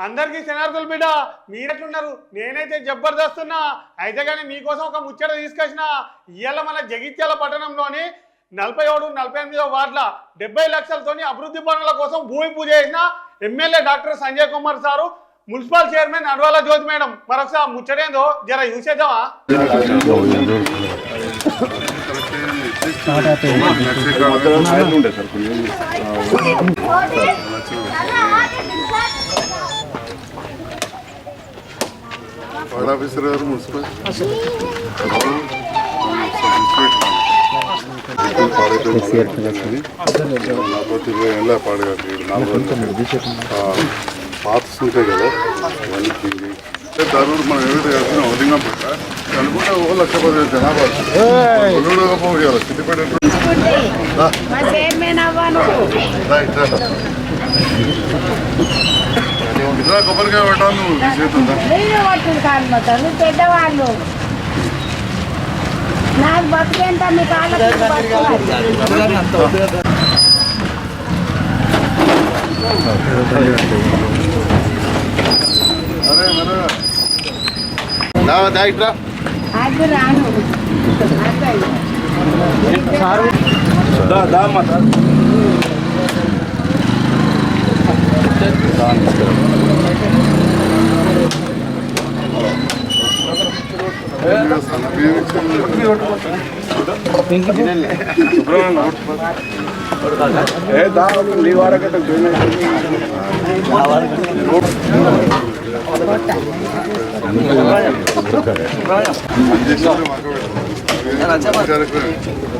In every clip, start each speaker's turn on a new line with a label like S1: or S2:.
S1: అందరికీ శనార్థులు బిడ్డ మీరెట్లున్నారు? నేనైతే జబర్దస్తున్నా. అయితే కానీ మీకోసం ఒక ముచ్చట తీసుకొచ్చిన ఇవాళ మన జగిత్యాల పట్టణంలోని నలభై ఏడు నలభై ఎనిమిదో వార్డుల డెబ్బై లక్షలతోని అభివృద్ధి పనుల కోసం భూమి పూజ చేసిన MLA doctor Sanjay Kumar sir municipal chairman Adavala Jyothi madam. మరొకసారి ముచ్చటేందో జర చూసేద్దామా?
S2: వార్డ్ ఆఫీసర్ గారు మున్సిపల్ లేకపోతే ఇరవై ఏళ్ళ పాడగారు నాలుగు రోజులు పాత ఉంటాయి కదా ఇవన్నీ తిరిగి దారుడు మనం ఏదైతే చేస్తున్నాం ఉదయం పెట్ట అనుకుంటే ఓ లక్ష ఇట్లా కొబ్బరికాయ పెట్టాలి నువ్వు
S3: పెద్దవాళ్ళు. నాకు బతికేంత మీ
S2: మరే.
S3: అది రాను.
S2: గడిపిలాను ఎదురుతో తింటుంది
S3: ఎక్కడ ఎక్కడ మరి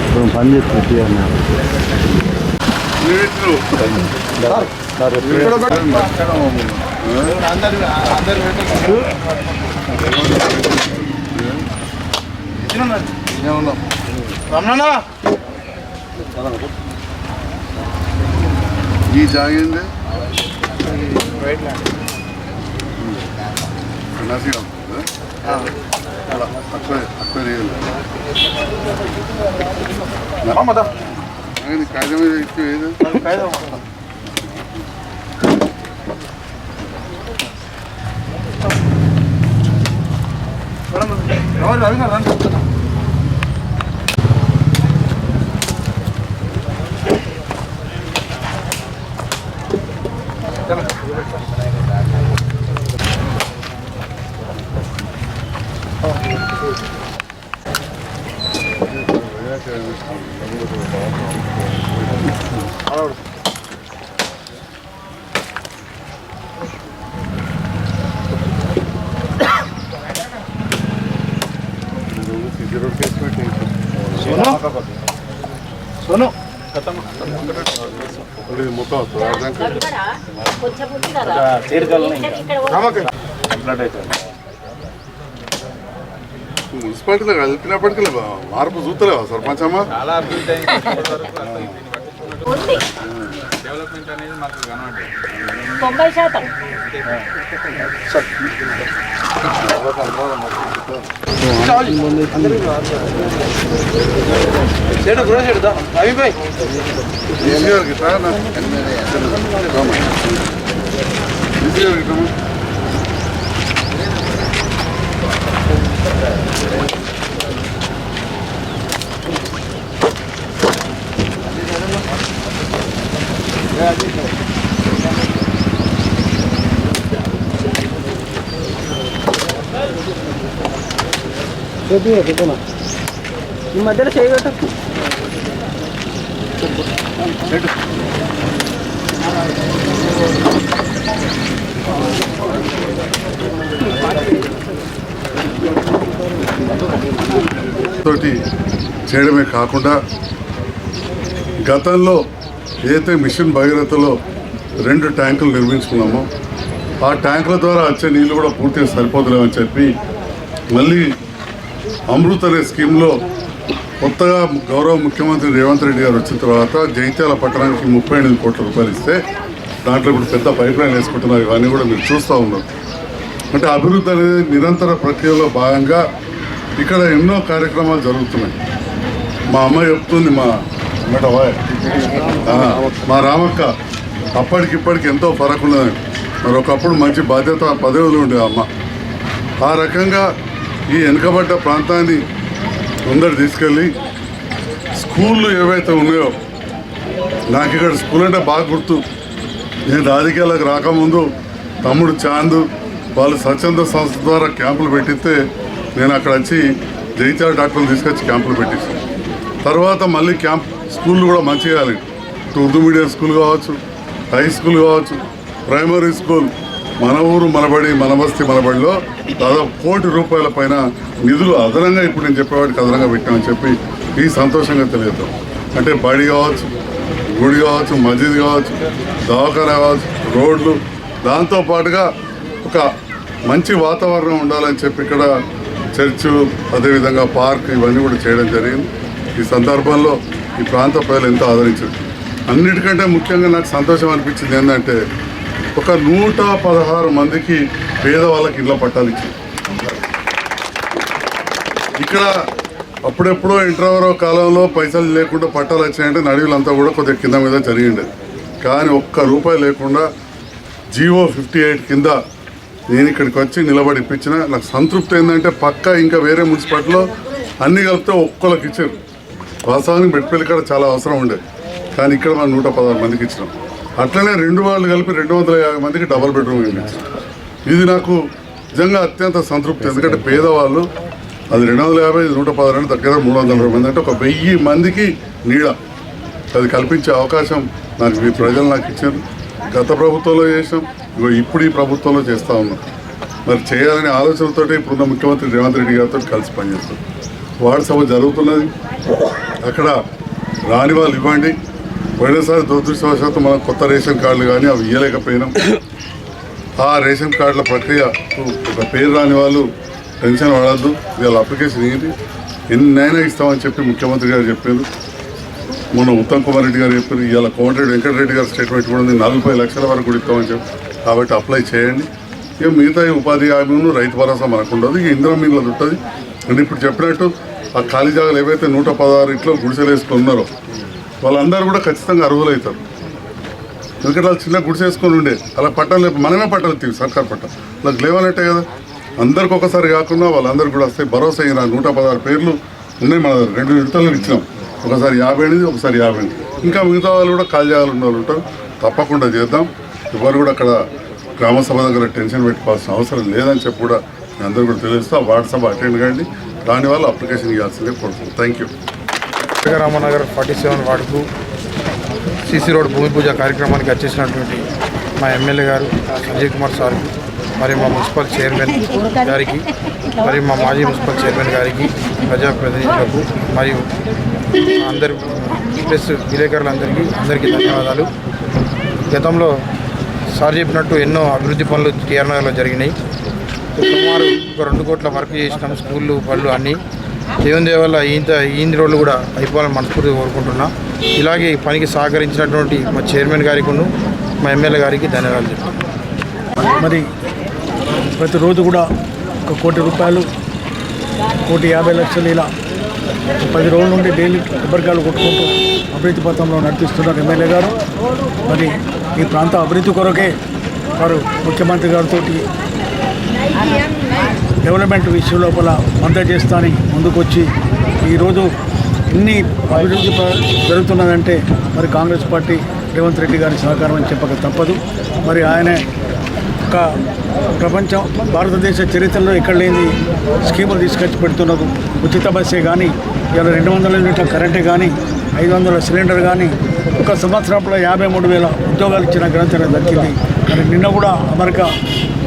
S2: ఇప్పుడు
S4: పని చేస్తుంది
S2: ఈ జాగింది. నసీరం అక్కడ అక్కడ కాగితం మీద ఇచ్చి ఏది మొత్తం వస్తుంది మున్సిపాలిటీలో కలిపినప్పటికీ మార్పు చూస్తలేవా సర్పంచ్ అమ్మ?
S5: చాలా అభివృద్ధి డెవలప్మెంట్ అనేది మాకు కనబడ్డది
S3: తొంభై శాతం.
S2: ఈసీ గారికి ఇట్లా నా- రామ్మా. ఈసీ గారికి
S4: ఈ మధ్యలో చేయగట్టు
S2: తోటి చేయడమే కాకుండా గతంలో ఏదైతే మిషన్ భగీరథలో రెండు ట్యాంకులు నిర్మించుకున్నాము ఆ ట్యాంకుల ద్వారా వచ్చే నీళ్ళు కూడా పూర్తిగా సరిపోతలేమని చెప్పి మళ్ళీ అమృత్ అనే స్కీమ్లో కొత్తగా గౌరవ ముఖ్యమంత్రి రేవంత్ రెడ్డి గారు వచ్చిన తర్వాత జైత్యాల పట్టణానికి ముప్పై ఎనిమిది కోట్ల రూపాయలు ఇస్తే దాంట్లో ఇప్పుడు పెద్ద పైప్ లైన్ వేసుకుంటున్నారు. ఇవన్నీ కూడా మీరు చూస్తూ ఉన్నారు. అంటే అభివృద్ధి అనేది నిరంతర ప్రక్రియలో భాగంగా ఇక్కడ ఎన్నో కార్యక్రమాలు జరుగుతున్నాయి. మా అమ్మ చెప్తుంది మా మేడవా మా రామక్క అప్పటికిప్పటికి ఎంతో ఫరక్ ఉన్నది మరి ఒకప్పుడు మంచి బాధ్యత పదవులు ఉండే అమ్మ. ఆ రకంగా ఈ వెనుకబడ్డ ప్రాంతాన్ని ముందర తీసుకెళ్ళి స్కూళ్ళు ఏవైతే ఉన్నాయో నాకు ఇక్కడ స్కూల్ అంటే బాగా గుర్తు. నేను రాజకీయాలకు రాకముందు తమ్ముడు చాందు వాళ్ళు స్వచ్ఛంద సంస్థ ద్వారా క్యాంపులు పెట్టిస్తే నేను అక్కడ వచ్చి జైత్యాల డాక్టర్లు తీసుకొచ్చి క్యాంపులు పెట్టించాను తర్వాత మళ్ళీ క్యాంప్ స్కూళ్ళు కూడా మంచిగా చేయాలి. ఉర్దూ మీడియం స్కూల్ కావచ్చు హై స్కూల్ కావచ్చు ప్రైమరీ స్కూల్ మన ఊరు మనబడి మన బస్తీ మనబడిలో దాదాపు కోటి రూపాయల పైన నిధులు అదనంగా ఇప్పుడు నేను చెప్పేవాడికి అదనంగా పెట్టామని చెప్పి ఈ సంతోషంగా తెలియదు అంటే బడి కావచ్చు గుడి కావచ్చు మస్జిద్ కావచ్చు దవాఖానా కావచ్చు రోడ్లు దాంతో పాటుగా ఒక మంచి వాతావరణం ఉండాలని చెప్పి ఇక్కడ చర్చు అదేవిధంగా పార్క్ ఇవన్నీ కూడా చేయడం జరిగింది. ఈ సందర్భంలో ఈ ప్రాంత ప్రజలు ఎంతో ఆదరించారు. అన్నిటికంటే ముఖ్యంగా నాకు సంతోషం అనిపించింది ఏంటంటే ఒక నూట పదహారు మందికి పేదవాళ్ళకి ఇళ్ళ పట్టాలు ఇచ్చింది ఇక్కడ అప్పుడెప్పుడో ఇంటర్వరో కాలంలో పైసలు లేకుండా పట్టాలు వచ్చినాయంటే నడివులంతా కూడా కొద్దిగా కింద మీద జరిగింది. కానీ ఒక్క రూపాయి లేకుండా జియో ఫిఫ్టీ ఎయిట్ కింద నేను ఇక్కడికి వచ్చి నిలబడి ఇప్పించిన నాకు సంతృప్తి ఏంటంటే పక్క ఇంకా వేరే మున్సిపాలిటీలో అన్ని కలిపితే ఒక్కళ్ళకి ఇచ్చారు. వాస్తవానికి బెట్పల్లి కూడా చాలా అవసరం ఉండేది. కానీ ఇక్కడ మనం నూట పదహారు మందికి ఇచ్చినాం. అట్లనే రెండు వాళ్ళు కలిపి రెండు వందల యాభై మందికి డబల్ బెడ్రూమ్ ఇల్లు ఇది నాకు నిజంగా అత్యంత సంతృప్తి. ఎందుకంటే పేదవాళ్ళు అది రెండు వందల యాభై నూట పదహారు దగ్గర మూడు వందల ఇరవై మంది. అంటే ఒక వెయ్యి మందికి నీడ. అది కల్పించే అవకాశం నాకు మీ ప్రజలు నాకు ఇచ్చారు. గత ప్రభుత్వంలో చేసాం ఇగో ఇప్పుడు ఈ ప్రభుత్వంలో చేస్తూ ఉన్నాం. మరి చేయాలనే ఆలోచనతోటి ఇప్పుడున్న ముఖ్యమంత్రి రేవంత్ రెడ్డి గారితో కలిసి పనిచేస్తాం. వార్డు సభ జరుగుతున్నది. అక్కడ రాని వాళ్ళు ఇవ్వండి. పోయినసారి దురదృష్టవశాత్తు మనం కొత్త రేషన్ కార్డులు కానీ అవి ఇవ్వలేకపోయినాం ఆ రేషన్ కార్డుల ప్రక్రియ ఒక పేరు రాని వాళ్ళు టెన్షన్ పడద్దు వీళ్ళ అప్లికేషన్ ఏంటి? ఎన్నైనా ఇస్తామని చెప్పి ముఖ్యమంత్రి గారు చెప్పారు. మొన్న ఉత్తమ్ కుమార్ రెడ్డి గారు చెప్పారు ఇవాళ కోమటిరెడ్డి వెంకటరెడ్డి గారు స్టేట్మెంట్ కూడా ఉంది. నలభై లక్షల వరకు కూడా ఇస్తామని చెప్పి. కాబట్టి అప్లై చేయండి. ఇక మిగతా ఉపాధి హామీను రైతు భరోసా మనకు ఉండదు. ఇక ఇంద్రం మీద ఉంటుంది అంటే ఇప్పుడు చెప్పినట్టు ఆ ఖాళీ జాగాలు ఏవైతే నూట పదహారు ఇంట్లో గుడిసెలు వేసుకుని ఉన్నారో వాళ్ళందరూ కూడా ఖచ్చితంగా అర్హులవుతారు ఎందుకంటే వాళ్ళు చిన్న గుడిసేసుకొని ఉండే. అలా పట్టాలు లేపు మనమే పట్టాలు తీవి సర్కార్ పట్టం నాకు లేవనట్టే కదా. అందరికి ఒకసారి కాకుండా వాళ్ళందరూ కూడా వస్తాయి భరోసా అయిన నూట పదహారు పేర్లు ఉన్నాయి మన రెండు విడతలు ఇచ్చినాం. ఒకసారి యాభై ఎనిమిది ఒకసారి యాభై ఎనిమిది ఇంకా మిగతా వాళ్ళు కూడా కాల్ చేయాలి ఉన్న వాళ్ళు ఉంటారు. తప్పకుండా చేద్దాం. ఎవరు కూడా అక్కడ గ్రామ సభ దగ్గర టెన్షన్ పెట్టుకోవాల్సిన అవసరం లేదని చెప్పి కూడా అందరూ కూడా తెలుస్తా వాట్సాప్ అటెండ్ కండి. దానివల్ల అప్లికేషన్ ఇవ్వాల్సిందే కోరుతున్నాం thank you.
S6: Ramnagar forty seven వార్డుకు సిసి రోడ్ భూమి పూజ కార్యక్రమానికి వచ్చేసినటువంటి మా ఎమ్మెల్యే గారు సంజయ్ కుమార్ సార్ మరి మా మున్సిపల్ చైర్మన్ గారికి మరి మా మాజీ మున్సిపల్ చైర్మన్ గారికి ప్రజాప్రతినిధులకు మరియు అందరి ప్లస్ విలేకరులందరికీ అందరికీ ధన్యవాదాలు. గతంలో సార్ చెప్పినట్టు ఎన్నో అభివృద్ధి పనులు టీఆర్ నగర్లో జరిగినాయి. సుమారు ఒక రెండు కోట్ల వర్క్ చేసినాం స్కూళ్ళు బళ్ళు అన్నీ. దేవుని దేవల్ల ఇంత ఈంది రోడ్లు కూడా అయిపోవాలని మనస్ఫూర్తిగా కోరుకుంటున్నా. ఇలాగే ఈ పనికి సహకరించినటువంటి మా చైర్మన్ గారికి మా ఎమ్మెల్యే గారికి ధన్యవాదాలు
S7: మరి ప్రతిరోజు కూడా ఒక కోటి రూపాయలు కోటి యాభై లక్షలు ఇలా పది రోజుల నుండి డైలీ కొబ్బరికాయలు కొట్టుకుంటూ అభివృద్ధి పథంలో నడిపిస్తున్నారు ఎమ్మెల్యే గారు. మరి ఈ ప్రాంత అభివృద్ధి కొరకే వారు ముఖ్యమంత్రి గారితో డెవలప్మెంట్ విషయం లోపల మద్దతు చేస్తానని ముందుకొచ్చి ఈరోజు ఇన్ని అభివృద్ధి జరుగుతున్నదంటే మరి కాంగ్రెస్ పార్టీ రేవంత్ రెడ్డి గారి సహకారం అని చెప్పక తప్పదు. మరి ఆయన ఒక ప్రపంచం భారతదేశ చరిత్రలో ఎక్కడ లేని స్కీములు తీసుకొచ్చి పెడుతున్నారు. ఉచిత బస్సే కానీ ఇలా రెండు వందల యూనిట్ల కరెంటే కానీ ఐదు వందల సిలిండర్ కానీ ఒక సంవత్సరంలో యాభై మూడు వేల ఉద్యోగాలు ఇచ్చిన ఘనత దక్కింది. మరి నిన్న కూడా అమెరికా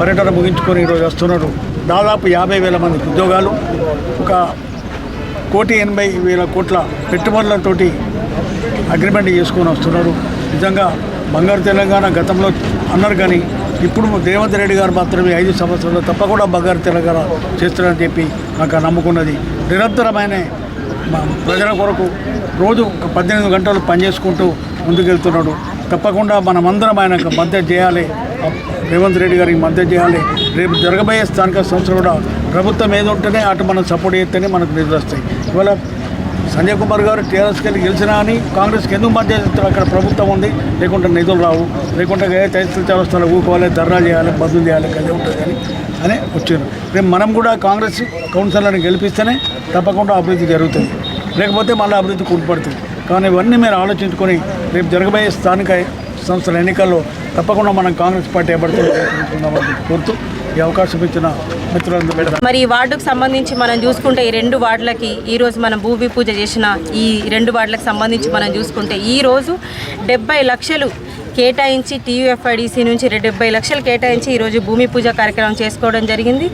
S7: పర్యటన ముగించుకొని ఈరోజు వస్తున్నారు. దాదాపు యాభై వేల మందికి ఉద్యోగాలు ఒక కోటి ఎనభై వేల కోట్ల పెట్టుబడులతోటి అగ్రిమెంట్ చేసుకొని వస్తున్నారు. నిజంగా బంగారు తెలంగాణ గతంలో అన్నారు కానీ ఇప్పుడు రేవంత్ రెడ్డి గారు మాత్రమే ఐదు సంవత్సరాలు తప్పకుండా బంగారు తెలంగాణ చేస్తారని చెప్పి నాకు నమ్ముకున్నది నిరంతరమైన ప్రజల కొరకు రోజు ఒక పద్దెనిమిది గంటలు పనిచేసుకుంటూ ముందుకెళ్తున్నాడు. తప్పకుండా మనమందరం ఆయనకు మద్దతు చేయాలి. రేవంత్ రెడ్డి గారికి మద్దతు చేయాలి. రేపు జరగబోయే స్థానిక సంస్థలు కూడా ప్రభుత్వం ఏది ఉంటేనే అటు మనం సపోర్ట్ చేస్తేనే మనకు నిధులు వస్తాయి. ఇవాళ సంజయ్ కుమార్ గారు టీఆర్ఎస్కి వెళ్ళి గెలిచినా అని కాంగ్రెస్కి ఎందుకు మధ్య చేస్తారు అక్కడ ప్రభుత్వం ఉంది లేకుంటే నిధులు రావు. లేకుంటే ఏ తహసీల్ చౌరస్తాలో ఊకోవాలి ధర్నా చేయాలి బంధులు చేయాలి కలిగి ఉంటుంది అని అని వచ్చారు. రేపు మనం కూడా కాంగ్రెస్ కౌన్సిలర్ని గెలిపిస్తేనే తప్పకుండా అభివృద్ధి జరుగుతుంది. లేకపోతే మళ్ళీ అభివృద్ధి కూడిపడుతుంది కానీ ఇవన్నీ మీరు ఆలోచించుకొని రేపు జరగబోయే స్థానిక సంస్థల ఎన్నికల్లో తప్పకుండా మనం కాంగ్రెస్ పార్టీ ఏర్పడుతుందని కోరుతూ ఈ అవకాశం ఇచ్చిన మిత్రులందరూ
S8: మరి ఈ వార్డుకు సంబంధించి మనం చూసుకుంటే ఈ రెండు వార్డులకి ఈ రోజు మనం భూమి పూజ చేసిన ఈ రెండు వార్డులకు సంబంధించి మనం చూసుకుంటే ఈ రోజు డెబ్బై లక్షలు కేటాయించి టీయూఎఫ్ఐడిసి నుంచి డెబ్బై లక్షలు కేటాయించి ఈరోజు భూమి పూజ కార్యక్రమం చేసుకోవడం జరిగింది.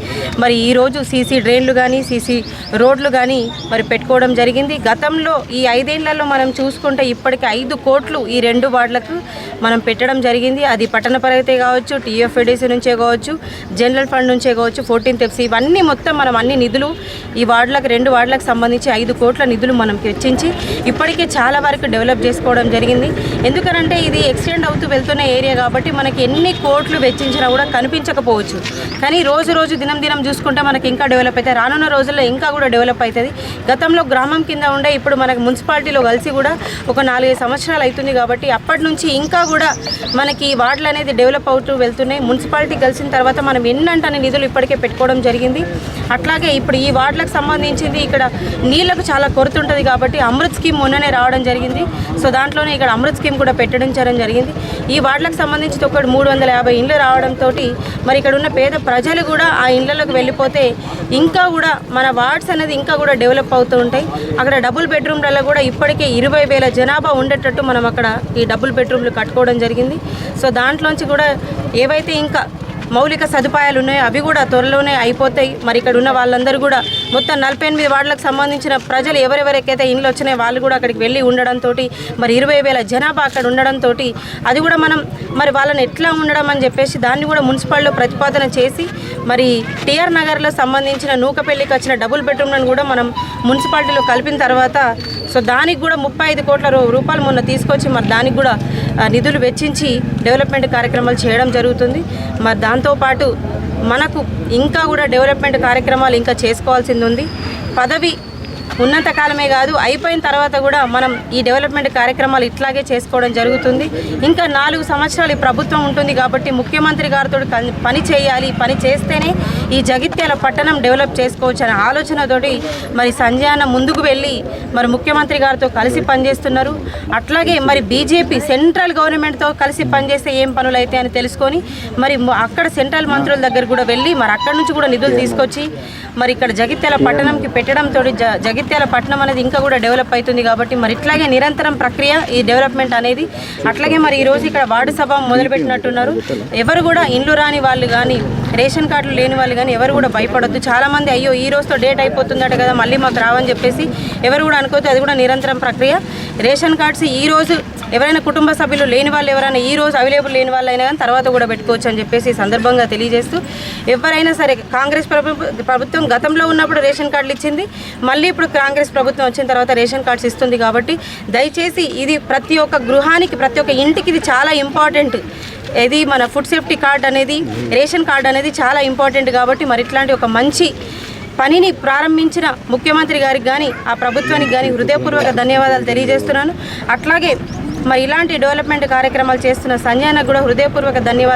S8: మరి ఈరోజు సీసీ డ్రైన్లు కానీ సీసీ రోడ్లు కానీ మరి పెట్టుకోవడం జరిగింది. గతంలో ఈ ఐదేళ్ళలో మనం చూసుకుంటే ఇప్పటికి ఐదు కోట్లు ఈ రెండు వార్డులకు మనం పెట్టడం జరిగింది. అది పట్టణ పరైతే కావచ్చు టీయూఎఫ్ఐడిసి నుంచే కావచ్చు జనరల్ ఫండ్ నుంచే కావచ్చు ఫోర్టీన్త్ ఎఫ్సి ఇవన్నీ మొత్తం మనం అన్ని నిధులు ఈ వార్డులకు రెండు వార్డులకు సంబంధించి ఐదు కోట్ల నిధులు మనం వెచ్చించి ఇప్పటికే చాలా వరకు డెవలప్ చేసుకోవడం జరిగింది. ఎందుకనంటే ఇది ఎక్స్టెండ్ అవుతూ వెళ్తున్న ఏరియా కాబట్టి మనకి ఎన్ని కోట్లు వెచ్చించినా కూడా కనిపించకపోవచ్చు. కానీ రోజు రోజు దినం దినం చూసుకుంటే మనకి ఇంకా డెవలప్ అవుతాయి. రానున్న రోజుల్లో ఇంకా కూడా డెవలప్ అవుతుంది. గతంలో గ్రామం కింద ఉండే ఇప్పుడు మనకి మున్సిపాలిటీలో కలిసి కూడా ఒక నాలుగైదు సంవత్సరాలు అవుతుంది కాబట్టి అప్పటి నుంచి ఇంకా కూడా మనకి వార్డులు అనేది డెవలప్ అవుతూ వెళ్తున్నాయి. మున్సిపాలిటీ కలిసిన తర్వాత మనం ఎన్నంటనే నిధులు ఇప్పటికే పెట్టుకోవడం జరిగింది. అట్లాగే ఇప్పుడు ఈ వార్డులకు సంబంధించింది ఇక్కడ నీళ్ళకు చాలా కొరత ఉంటుంది కాబట్టి అమృత్ స్కీమ్ మొన్ననే రావడం జరిగింది. సో దాంట్లోనే ఇక్కడ అమృత్ స్కీమ్ కూడా పెట్టడం చేయడం జరిగింది. ఈ వార్డులకు సంబంధించి ఒకటి మూడు వందల యాభై ఇండ్లు రావడంతో మరి ఇక్కడ ఉన్న పేద ప్రజలు కూడా ఆ ఇండ్లలోకి వెళ్ళిపోతే ఇంకా కూడా మన వార్డ్స్ అనేది ఇంకా కూడా డెవలప్ అవుతూ ఉంటాయి. అక్కడ డబుల్ బెడ్రూమ్లలో కూడా ఇప్పటికే ఇరవై వేల జనాభా ఉండేటట్టు మనం అక్కడ ఈ డబుల్ బెడ్రూమ్లు కట్టుకోవడం జరిగింది. సో దాంట్లోంచి కూడా ఏవైతే ఇంకా మౌలిక సదుపాయాలు ఉన్నాయో అవి కూడా త్వరలోనే అయిపోతాయి. మరి ఇక్కడ ఉన్న వాళ్ళందరూ కూడా మొత్తం నలభై ఎనిమిది వార్డులకు సంబంధించిన ప్రజలు ఎవరెవరికైతే ఇండ్లు వచ్చినాయో వాళ్ళు కూడా అక్కడికి వెళ్ళి ఉండడంతో మరి ఇరవై వేల జనాభా అక్కడ ఉండడంతో అది కూడా మనం మరి వాళ్ళని ఎట్లా ఉండడం అని చెప్పేసి దాన్ని కూడా మున్సిపాలిటీలో ప్రతిపాదన చేసి మరి టిఆర్ నగర్లో సంబంధించిన నూకపల్లికి వచ్చిన డబుల్ బెడ్రూమ్లను కూడా మనం మున్సిపాలిటీలో కలిపిన తర్వాత సో దానికి కూడా ముప్పై ఐదు కోట్ల రూ- రూపాయలు మొన్న తీసుకొచ్చి మరి దానికి కూడా నిధులు వెచ్చించి డెవలప్మెంట్ కార్యక్రమాలు చేయడం జరుగుతుంది. మరి దాంతోపాటు మనకు ఇంకా కూడా డెవలప్మెంట్ కార్యక్రమాలు ఇంకా చేసుకోవాల్సింది ఉంది. పదవి ఉన్నంత కాలమే కాదు అయిపోయిన తర్వాత కూడా మనం ఈ డెవలప్మెంట్ కార్యక్రమాలు ఇట్లాగే చేసుకోవడం జరుగుతుంది. ఇంకా నాలుగు సంవత్సరాలు ఈ ప్రభుత్వం ఉంటుంది కాబట్టి ముఖ్యమంత్రి గారితో కన్- పని చేయాలి పని చేస్తేనే ఈ జగిత్యాల పట్టణం డెవలప్ చేసుకోవచ్చు అనే ఆలోచనతోటి మరి సంజయాన ముందుకు వెళ్ళి మరి ముఖ్యమంత్రి గారితో కలిసి పనిచేస్తున్నారు. అట్లాగే మరి బీజేపీ సెంట్రల్ గవర్నమెంట్తో కలిసి పనిచేస్తే ఏం పనులు అయితే అని తెలుసుకొని మరి అక్కడ సెంట్రల్ మంత్రుల దగ్గర కూడా వెళ్ళి మరి అక్కడ నుంచి కూడా నిధులు తీసుకొచ్చి మరి ఇక్కడ జగిత్యాల పట్టణంకి పెట్టడంతో జగిత్ జగిత్యాల పట్టణం అనేది ఇంకా కూడా డెవలప్ అవుతుంది కాబట్టి మరి ఇట్లాగే నిరంతరం ప్రక్రియ ఈ డెవలప్మెంట్ అనేది అట్లాగే మరి ఈరోజు ఇక్కడ వార్డు సభ మొదలుపెట్టినట్టున్నారు. ఎవరు కూడా ఇండ్లు రాని వాళ్ళు కానీ రేషన్ కార్డులు లేని వాళ్ళు కానీ ఎవరు కూడా భయపడొద్దు. చాలామంది అయ్యో ఈ రోజుతో డేట్ అయిపోతుందట కదా మళ్ళీ మాకు రావని చెప్పేసి ఎవరు కూడా అనుకోవద్దు. అది కూడా నిరంతరం ప్రక్రియ. రేషన్ కార్డ్స్ ఈ రోజు ఎవరైనా కుటుంబ సభ్యులు లేని వాళ్ళు ఎవరైనా ఈ రోజు అవైలబుల్ లేని వాళ్ళు అయినా కానీ తర్వాత కూడా పెట్టుకోవచ్చు అని చెప్పేసి సందర్భంగా తెలియజేస్తూ ఎవరైనా సరే కాంగ్రెస్ ప్రభుత్వం గతంలో ఉన్నప్పుడు రేషన్ కార్డులు ఇచ్చింది మళ్ళీ ఇప్పుడు కాంగ్రెస్ ప్రభుత్వం వచ్చిన తర్వాత రేషన్ కార్డ్స్ ఇస్తుంది కాబట్టి దయచేసి ఇది ప్రతి ఒక్క గృహానికి ప్రతి ఒక్క ఇంటికి ఇది చాలా ఇంపార్టెంట్. ఇది మన ఫుడ్ సేఫ్టీ కార్డ్ అనేది రేషన్ కార్డ్ అనేది చాలా ఇంపార్టెంట్ కాబట్టి మరి ఇట్లాంటి ఒక మంచి పనిని ప్రారంభించిన ముఖ్యమంత్రి గారికి కానీ ఆ ప్రభుత్వానికి కానీ హృదయపూర్వక ధన్యవాదాలు తెలియజేస్తున్నాను. అట్లాగే మరి ఇలాంటి డెవలప్మెంట్ కార్యక్రమాలు చేస్తున్న సంజయ్ కూడా హృదయపూర్వక ధన్యవాదాలు.